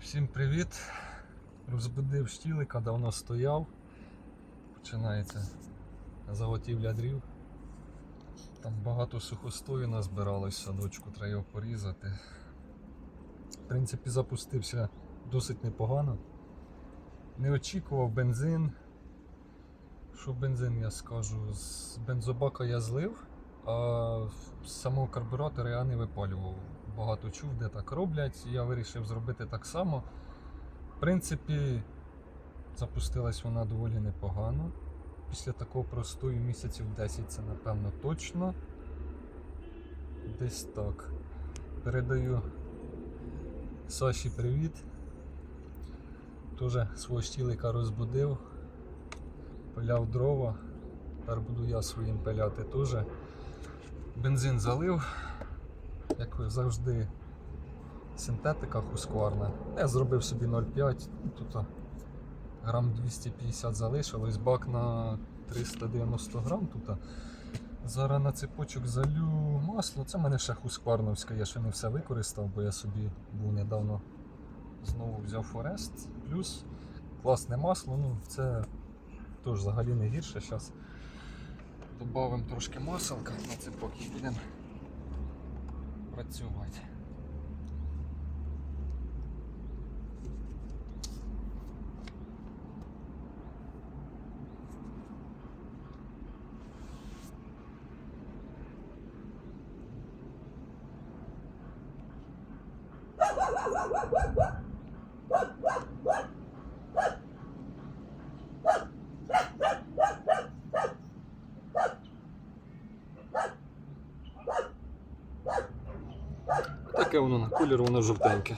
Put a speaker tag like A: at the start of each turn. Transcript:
A: Всім привіт! Розбудив штілика, давно стояв. Починається заготівля дрів. Там багато сухостою назбиралось, садочку треба його порізати. В принципі, запустився досить непогано. Не очікував бензин. Що бензин я скажу? З бензобака я злив, а з самого карбюратора я не випалював. Багато чув, де так роблять. Я вирішив зробити так само. В принципі, запустилась вона доволі непогано. Після такого простою місяців 10 це напевно точно. Десь так. Передаю Саші привіт. Теж свого щілика розбудив, пиляв дрова. Тепер буду я своїм пиляти теж. Бензин залив, як завжди, синтетика хускварна. Я зробив собі 0,5, ну, тут грам 250 залишилось, бак на 390 грам тут. Зараз на цепочок залю масло. Це в мене ще хускварновське, я ще не все використав, бо я собі був недавно знову взяв Форест. Плюс класне масло, ну це теж взагалі не гірше. Зараз додамо трошки маселка на цепок і будемо працювати. таке воно на колір, воно жовтеньке.